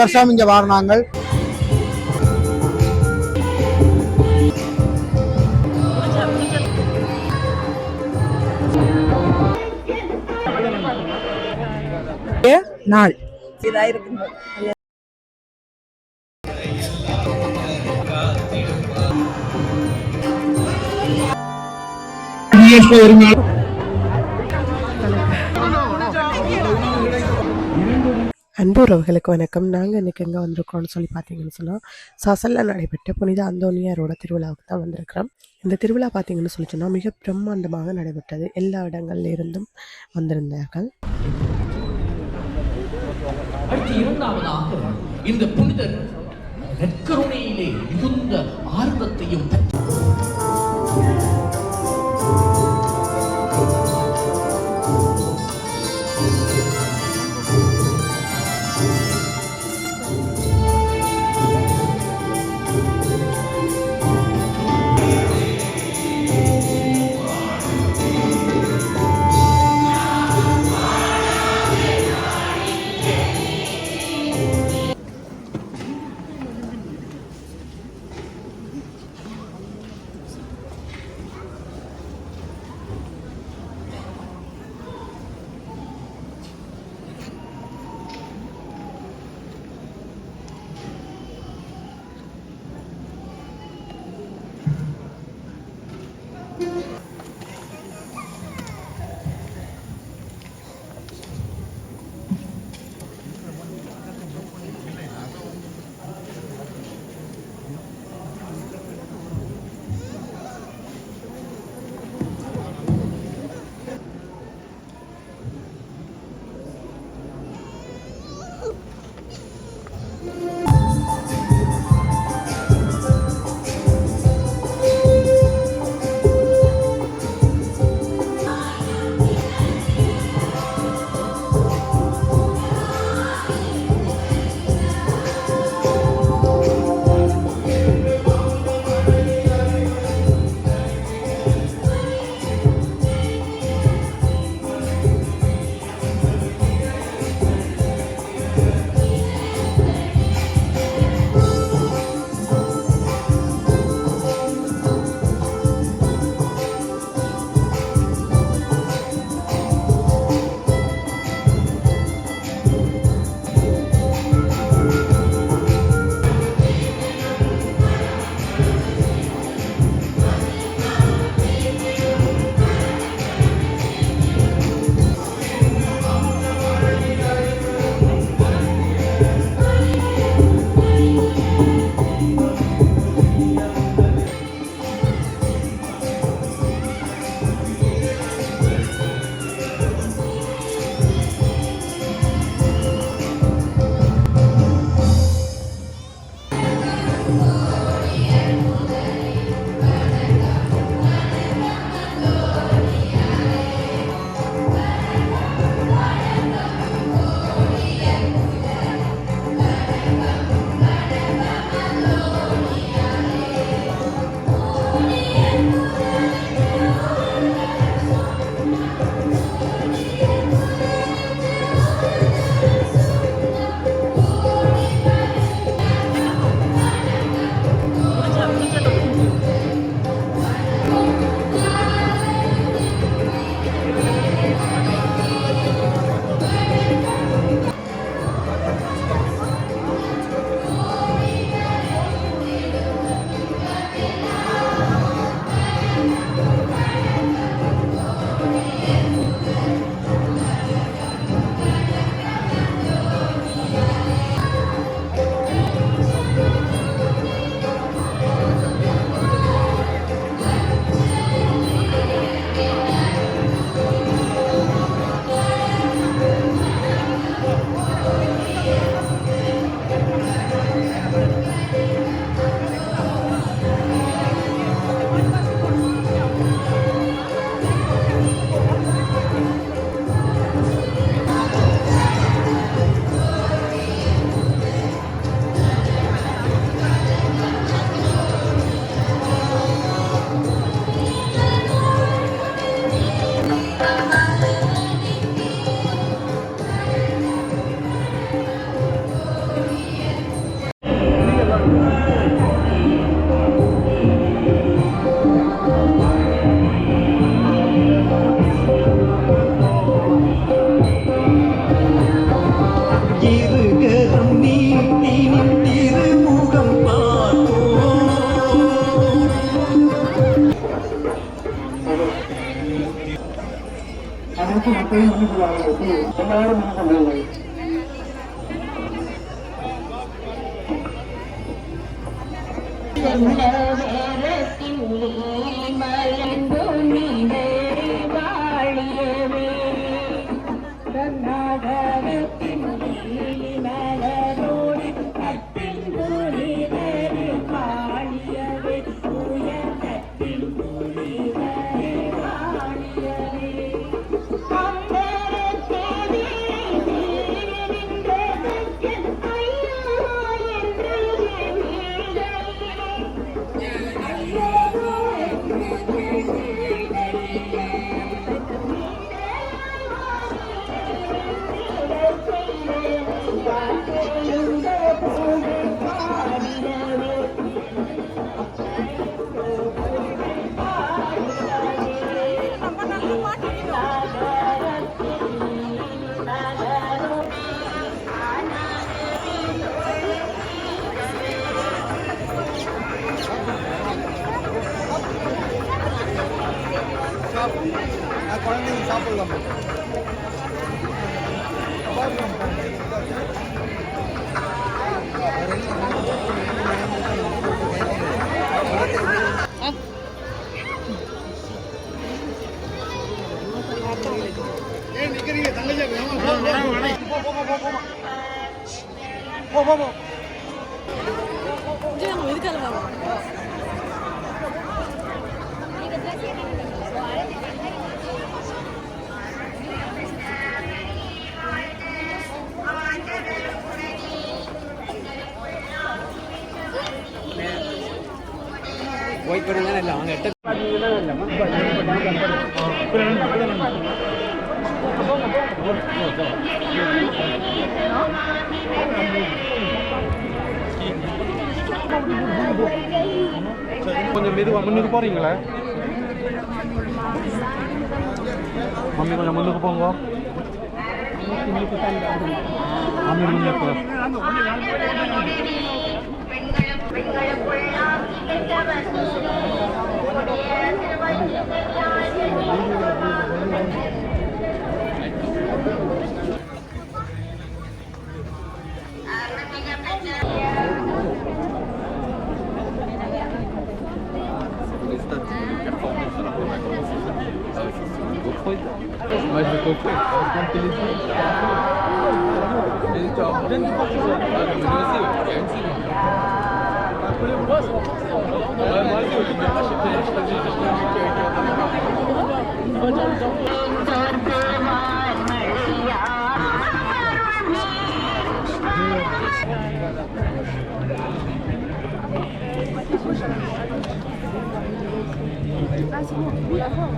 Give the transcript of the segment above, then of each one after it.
வருஷம் இங்க வாரினாங்க நாள் அன்பு உறவுகளுக்கு வணக்கம். நாங்கள் இன்றைக்கி எங்கே வந்திருக்கோம்னு சொல்லி பார்த்தீங்கன்னு சொன்னால் சசலில் நடைபெற்ற புனித அந்தோனியாரோட திருவிழாவுக்கு தான் வந்திருக்கிறோம். இந்த திருவிழா பார்த்தீங்கன்னு சொல்லி சொன்னால் மிக பிரம்மாண்டமாக நடைபெற்றது. எல்லா இடங்கள்ல இருந்தும் வந்திருந்தார்கள் இந்த புனிதர் நற்கருணையிலே மிகுந்த ஆர்வத்தையும் மலரத்தின் கொஞ்சம் மெதுவா முன்னுக்கு போறீங்களா மம்மி கொஞ்சம் முன்னுக்கு போங்க மம்மி முன்னுக்கு Mas ficou feio. Mas tem que ele. Ele tá. Dentro do partido. Mas no Brasil, é antigo. Ah, c'est bon, oui, avant.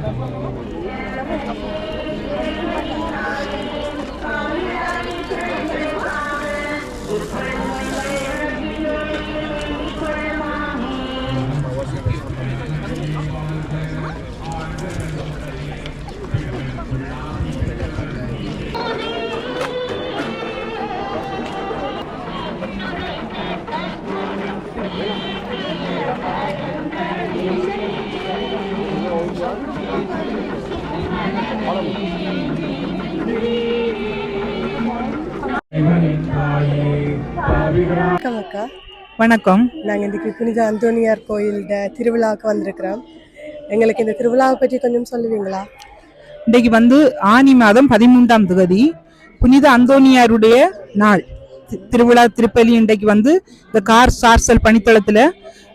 வணக்கம். நாங்கள் இன்றைக்கி புனித அந்தோனியார் கோயில்ட திருவிழாவுக்கு வந்திருக்கிறோம். எங்களுக்கு இந்த திருவிழாவை பற்றி கொஞ்சம் சொல்லுவீங்களா? இன்றைக்கு வந்து ஆனி மாதம் பதிமூன்றாம் தேதி புனித அந்தோனியாருடைய நாள். திருவிழா திருப்பலி இன்றைக்கு வந்து இந்த கார் சார்சல் பணித்தளத்துல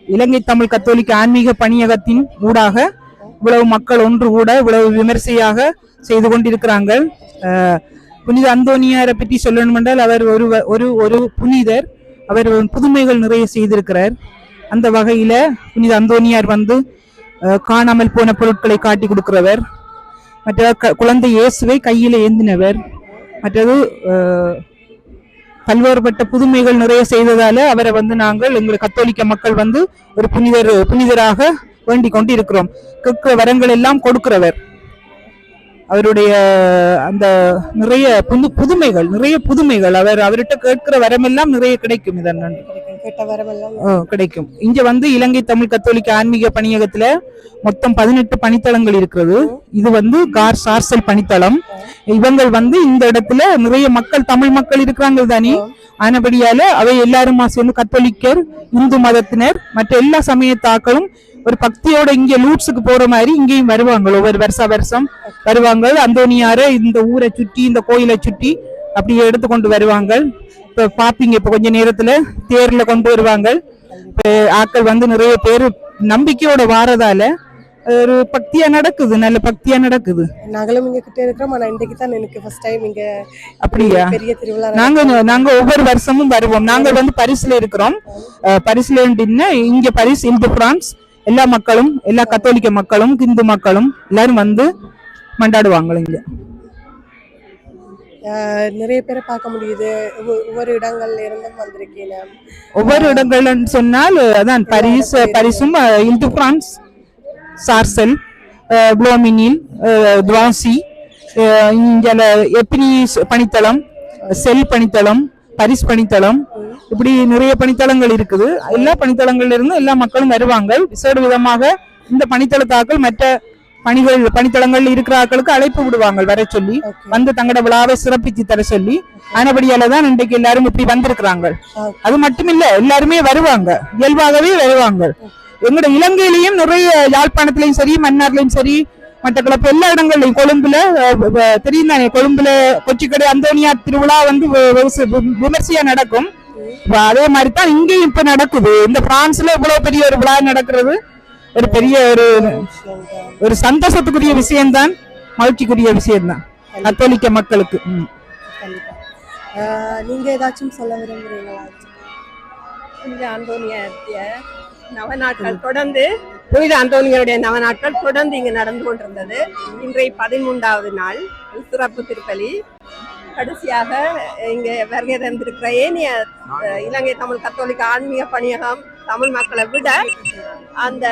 இலங்கை தமிழ் கத்தோலிக்க ஆன்மீக பணியகத்தின் ஊடாக இவ்வளவு மக்கள் ஒன்று கூட இவ்வளவு விமர்சையாக செய்து கொண்டிருக்கிறாங்க அஹ், புனித அந்தோனியாரை பற்றி சொல்லணும் என்றால் அவர் ஒரு ஒரு ஒரு புனிதர். அவர் புதுமைகள் நிறைய செய்திருக்கிறார். அந்த வகையில புனித அந்தோனியார் வந்து காணாமல் போன பொருட்களை காட்டி கொடுக்கிறவர். மற்ற க- குழந்தை இயேசுவை கையில் ஏந்தினவர். மற்றது பல்வேறுபட்ட புதுமைகள் நிறைய செய்ததால அவரை வந்து நாங்கள் எங்கள் கத்தோலிக்க மக்கள் வந்து ஒரு புனிதர் புனிதராக வேண்டிக் கொண்டு இருக்கிறோம் கேட்கிற வரங்கள் எல்லாம் கொடுக்கிறவர். அவருடைய அந்த நிறைய புது புதுமைகள் நிறைய புதுமைகள் அவர் அவர்கிட்ட கேட்கிற வரமெல்லாம் நிறைய கிடைக்கும் இதன் கிடைக்கும். இங்க வந்து இலங்கை தமிழ் கத்தோலிக்க ஆன்மீக பணியகத்துல மொத்தம் பதினெட்டு பணித்தளங்கள் இருக்கிறது. இது வந்து கார் சார்சல் பணித்தளம் இவங்கள் வந்து இந்த இடத்துல நிறைய மக்கள் தமிழ் மக்கள் இருக்கிறாங்க தானே. ஆனபடியால அவை எல்லாருமா சேர்ந்து கத்தோலிக்கர் இந்து மதத்தினர் மற்ற எல்லா சமயத்தாக்களும் ஒரு பக்தியோட இங்க லூட்ஸுக்கு போற மாதிரி இங்கேயும் வருவாங்க. ஒவ்வொரு வருஷ வருஷம் வருவாங்க. அந்தோனியார இந்த ஊரை சுற்றி இந்த கோயிலை சுற்றி அப்படியே எடுத்துக்கொண்டு வருவாங்க. இப்ப பாப்பீங்க இப்ப கொஞ்ச நேரத்துல தேர்ல கொண்டு வருவாங்க. ஆட்கள் வந்து நிறைய பேர் நம்பிக்கையோட வாரதால ஒரு பக்தியா நடக்குது நல்ல பக்தியா நடக்குது. நாங்களும் இங்க கிட்ட இருக்கிறோம். ஆனா இன்றைக்கு தான் எனக்கு ஃபர்ஸ்ட் டைம் இங்க அப்படியா? பெரிய திருவிழா நாங்க நாங்க ஒவ்வொரு வருஷமும் வருவோம். நாங்க வந்து பரிசுல இருக்கிறோம். பரிசுல இங்க பரிசு இந்து பிரான்ஸ் எல்லா மக்களும் எல்லா கத்தோலிக்க மக்களும் இந்து மக்களும் எல்லாரும் வந்து மண்டாடுவாங்க இங்க. நிறைய பேரை பார்க்க முடியுது. ஒவ்வொரு- இடங்கள்ல இருந்தும் வந்திருக்கீங்க. ஒவ்வொரு இடங்கள்னு சொன்னால் அதான் பரிஸ் பரிசும் இந்து பிரான்ஸ் சார்சல் புளோமினில் துவாசி இங்க எப்பினி பணித்தளம் செல் பணித்தளம் பரிஸ் பணித்தளம் இப்படி நிறைய பணித்தளங்கள் இருக்குது. எல்லா பணித்தளங்கள்ல இருந்து எல்லா மக்களும் வருவாங்க. விசேட விதமாக இந்த பணித்தளத்தாக்கள் மற்ற பணிகள் பணித்தளங்கள்ல இருக்கிற ஆட்களுக்கு அழைப்பு விடுவாங்க வர சொல்லி. வந்து தங்களோட விழாவை சிறப்பிச்சு தர சொல்லி. ஆனபடியால தான் இன்றைக்கு எல்லாரும் இப்படி வந்திருக்கிறாங்க. அது மட்டும் இல்ல எல்லாருமே வருவாங்க. இயல்பாகவே வருவாங்க. எங்கட இலங்கையிலயும் நிறைய யாழ்ப்பாணத்திலயும் சரி மன்னார்லயும் சரி மட்டக்களப்பு எல்லா இடங்கள்லயும் கொழும்புல தெரியும் தானே கொழும்புல கொச்சிக்கடை அந்தோனியார் திருவிழா வந்து விமர்சையா நடக்கும். அதே மாதிரி தான் இங்கேயும் இப்ப நடக்குது. இந்த பிரான்ஸ்ல இவ்வளவு பெரிய ஒரு விழா நடக்கிறது? ஒரு பெரிய ஒரு ஒரு சந்தோஷத்துக்குரிய விஷயம்தான் மகிழ்ச்சிக்குரிய விஷயம்தான். கத்தோலிக்க மக்களுக்கு. நீங்க ஏதாச்சும் சொல்ல விரும்புறீங்களா? புனித அந்தோனியாருடைய நவநாட்கள் தொடர்ந்து புனித அந்தோனியருடைய நவநாட்கள் தொடர்ந்து இங்கு நடந்து கொண்டிருந்தது. இன்றைய பதிமூன்றாவது நாள் சிறப்பு திருப்பலி. கடைசியாக இங்கே வருகை தந்திருக்கிற ஏனைய இலங்கை தமிழ் கத்தோலிக்க ஆன்மீக பணியகம் தமிழ் மக்களை விட அந்த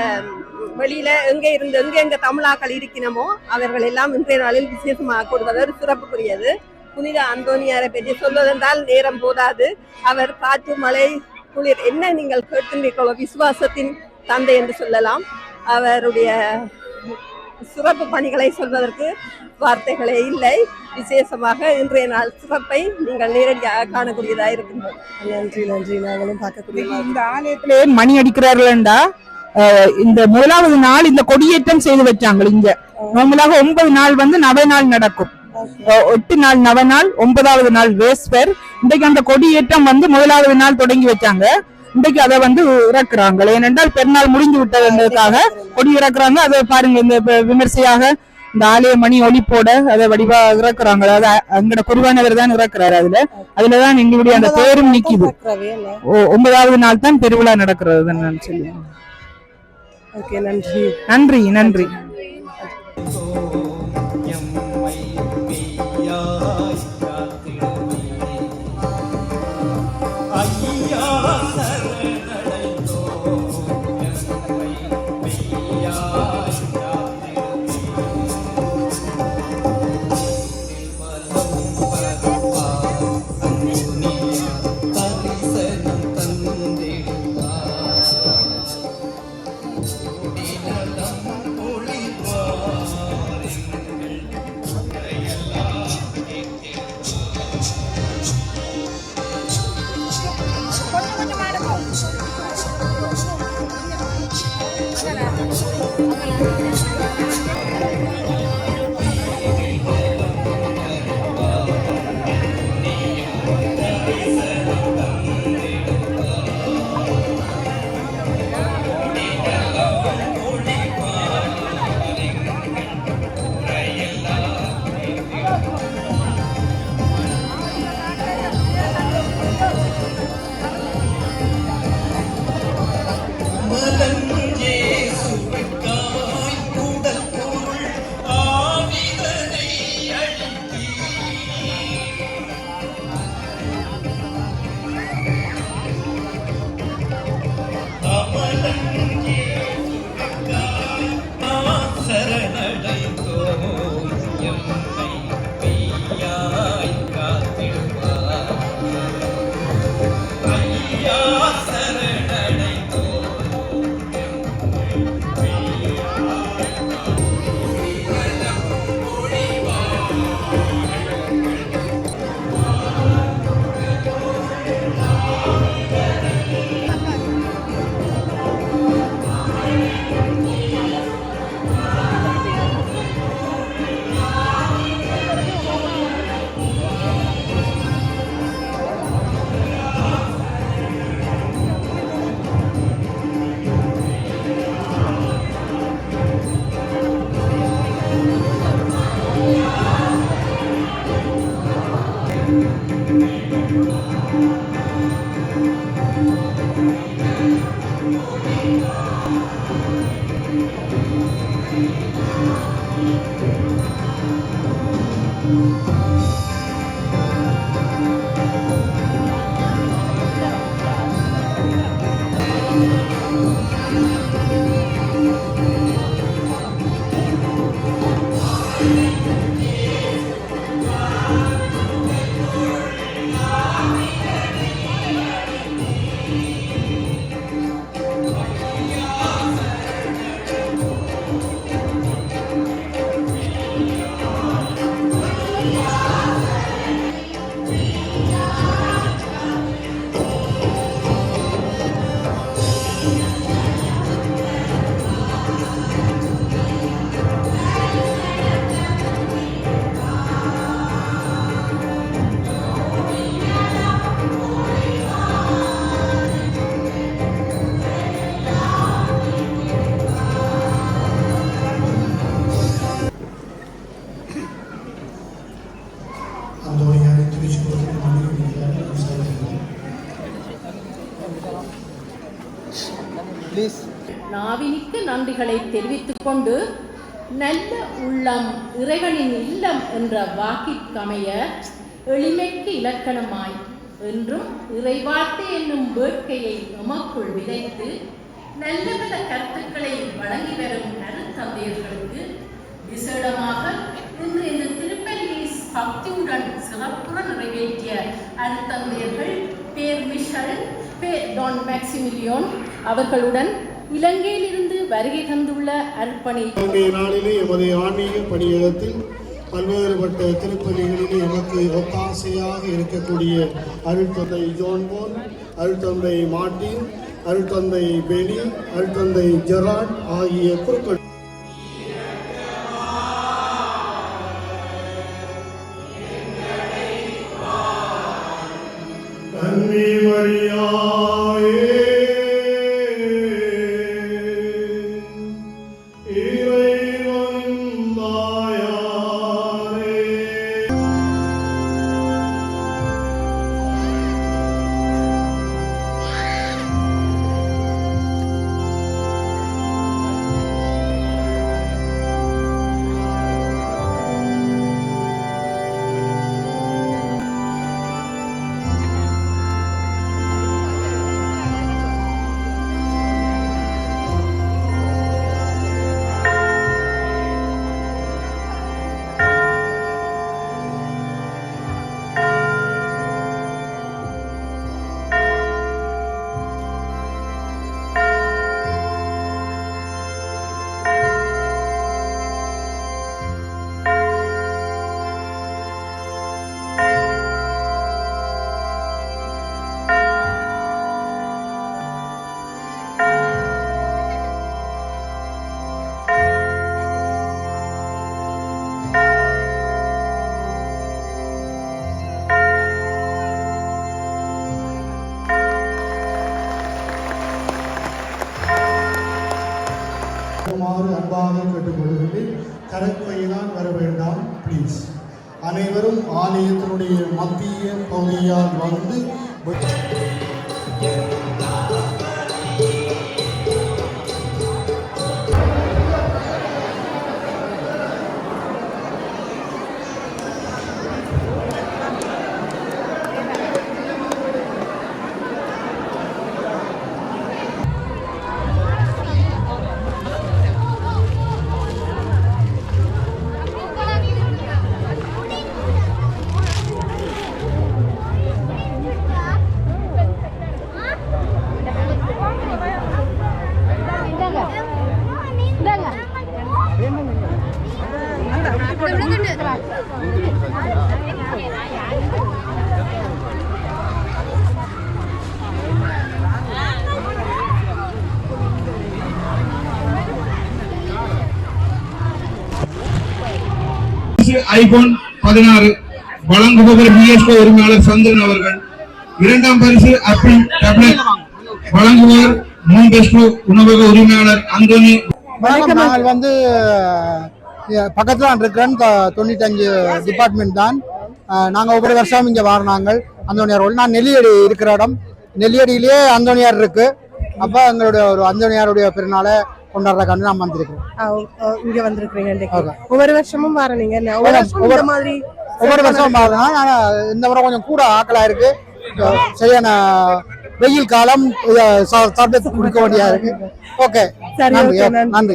வெளியில எங்கே இருந்து எங்கே எங்கே தமிழாக்கள் இருக்கணுமோ அவர்கள் எல்லாம் இன்றைய நாளில் விசேஷமாக கொடுப்பது ஒரு சிறப்புக்குரியது. புனித அந்தோனியாரை பற்றி சொல்வதென்றால் நேரம் போதாது. அவர் காற்று மழை குளிர் என்ன நீங்கள் கேட்கின்றீர்களோ விசுவாசத்தின் தந்தை என்று சொல்லலாம். அவருடைய சிறப்பு பணிகளை சொல்வதற்கு வார்த்தைகளே இல்லை. விசேஷமாக இன்றைய நாள் சிறப்பை நீங்கள் நேரடியாக காணக்கூடியதாக இருக்கின்றது. நன்றி நன்றி. நாங்களும் பார்க்கக்கூடிய. இந்த ஆலயத்துல ஏன் மணி அடிக்கிறார்கள்டா இந்த முதலாவது நாள் இந்த கொடியேற்றம் செய்து வச்சாங்க இங்க. நார்மலாக ஒன்பது நாள் வந்து நவ நாள் நடக்கும். எட்டு நாள் நவ நாள் ஒன்பதாவது நாள் வேஸ்பர் இன்றைக்கு அந்த கொடியேற்றம் வந்து முதலாவது நாள் தொடங்கி வச்சாங்க. இன்றைக்கு அதை வந்து இறக்குறாங்க ஏனென்றால் பெருநாள் முடிஞ்சு விட்டதுக்காக கொடி இறக்குறாங்க. அதை பாருங்க இந்த விமர்சையாக இந்த ஆலய மணி ஒளிப்போட அதை வடிவா இறக்குறாங்க அதாவது அங்கட குருவானவர் தான் இறக்குறாரு அதுல. அதுலதான் எங்களுடைய அந்த பேரும் நிக்குது. ஒன்பதாவது நாள் தான் திருவிழா நடக்கிறது நான் சொல்லி ஓகே நன்றி நன்றி. நன்றி. நாவினிக்கு நன்றிகளை தெரிவித்துக் கொண்டு நல்ல உள்ளம் இறைவனின் இல்லம் என்ற வாக்கிற்கமைய எளிமைக்கு இலக்கணமாய் என்றும் இறைவார்த்தை என்னும் வேட்கையை நமக்குள் விதைத்து நல்ல பல கருத்துக்களை வழங்கி வரும் நடுத்தந்தையர்களுக்கு விசேடமாக இன்று இந்த திருப்பள்ளி பக்தியுடன் சிறப்புடன் நிறைவேற்றிய அருத்தந்தையர்கள் பேர் மிஷல் பேர் டான் மேக்சிமிலியோன் அவர்களுடன் இலங்கையிலிருந்து வருகை தந்துள்ள அர்ப்பணி. இன்றைய நாளிலே எமது ஆன்மீக பணியகத்தில் பல்வேறுபட்ட திருப்பலிகளிலே எமக்கு ஒத்தாசையாக இருக்கக்கூடிய அருட்தந்தை ஜோன்போன் அருட்தந்தை மார்ட்டின் அருட்தந்தை பெனி அருட்தந்தை ஜெராட் ஆகிய குறுக்கள் பொழுது கேட்டுக்கொள்கிறேன் வர வேண்டாம் ப்ளீஸ் அனைவரும் ஆலயத்தினுடைய மத்திய பகுதியால் வந்து ஐபோன் பதினாறு வழங்குபவர் பிஎஸ்கோ உரிமையாளர் சந்திரன் அவர்கள். இரண்டாம் பரிசு ஆப்பிள் டேப்லெட் வழங்குபவர் மோன்பெஸ்கோ உணவக உரிமையாளர் அந்தோனி வணக்கம் நாங்கள் வந்து பக்கத்தில் தான் இருக்கிறேன் தொண்ணூத்தஞ்சு டிபார்ட்மெண்ட் தான். நாங்கள் ஒவ்வொரு வருஷம் இங்கே வர நாங்கள். அந்தோனியார் ரோல் நான் நெல்லியடி இருக்கிற இடம். நெல்லியடியிலேயே அந்தோனியார் இருக்குது அப்போ எங்களுடைய ஒரு அந்தோனியாருடைய பிறனால கொண்டாடுறதுக்காண்டி நான் வந்திருக்கிறேன் இங்க வந்திருக்கிறீங்க. ஒவ்வொரு வருஷமும் வர நீங்க? ஒவ்வொரு வருஷமும் மாதிரி ஒவ்வொரு வருஷம் பாருங்க ஆனால் இந்த முறை கொஞ்சம் கூட ஆக்கலா இருக்கு. சரியான வெயில் காலம் இதை சா- சாப்பிட்டு குடிக்க வேண்டியா இருக்கு. ஓகே நன்றி. நன்றி.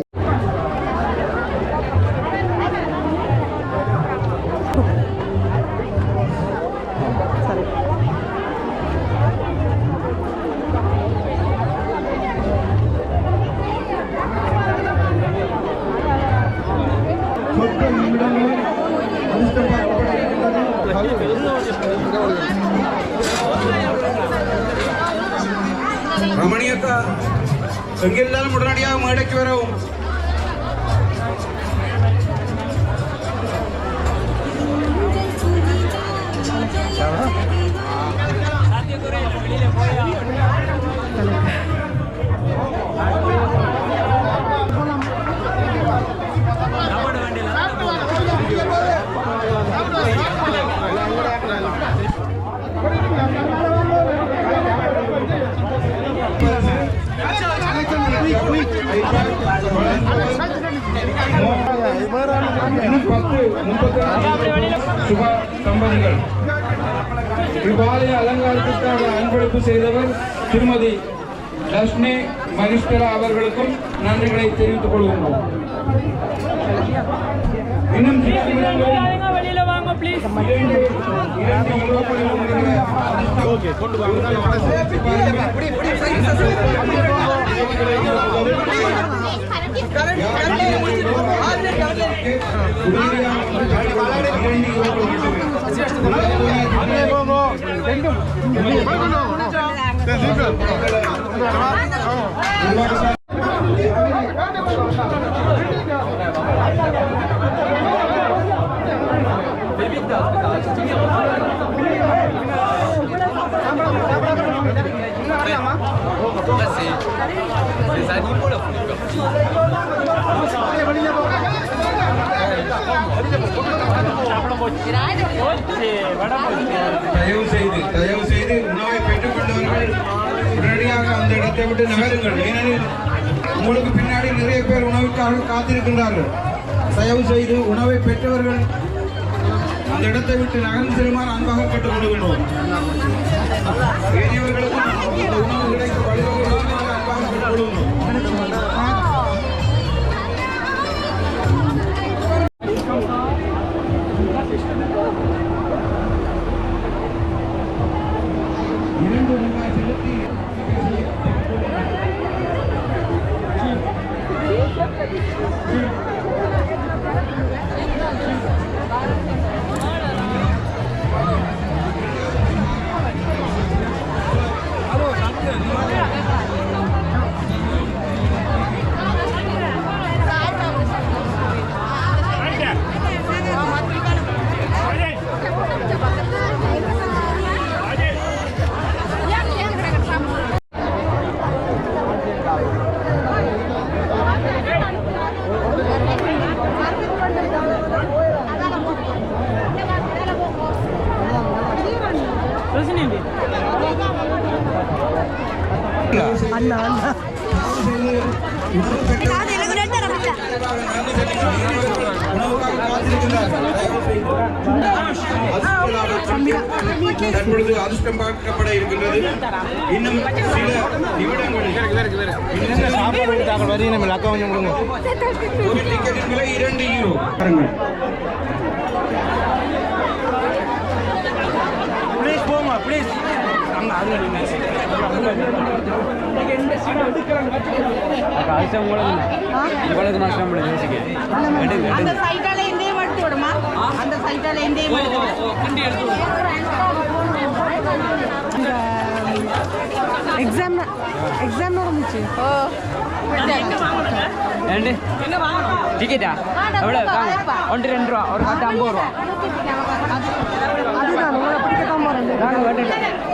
திருமதி லட்சுமி மகிஷ்டரா அவர்களுக்கும் நன்றிகளை தெரிவித்துக் கொள்கின்றோம் இன்னும் சில நிமிடங்களில் இரண்டு இரண்டு உருவப்படம் தயவு செய்து தயவு செய்து விட்டு நகருங்கள். ஏனெனில் உங்களுக்கு பின்னாடி நிறைய பேர் உணவுக்காக காத்திருக்கின்றார்கள். தயவு செய்து உணவை பெற்றவர்கள் அந்த இடத்தை விட்டு நகர்ந்து செல்லுமாறு அன்பாக கேட்டுக் கொள்கின்றோம் ஏனையவர்களுக்கும் உணவு கிடைக்க வழிவகை அன்பாக கேட்டுக் ஒரு டிக்கெட்டின் விலை இரண்டு யூரோ பாருங்கள். அந்த சைட்டால எந்தையும் எடுத்து விடுமா அந்த சைட்டால எந்தையும் எக்ஸாம் எக்ஸாம் நடந்துச்சு. ஓ டிக்கெட்டா எவ்வளோ ஒன்று ரெண்டு ரூபா ஒரு கட்டு ஐம்பது ரூபா நாங்கள்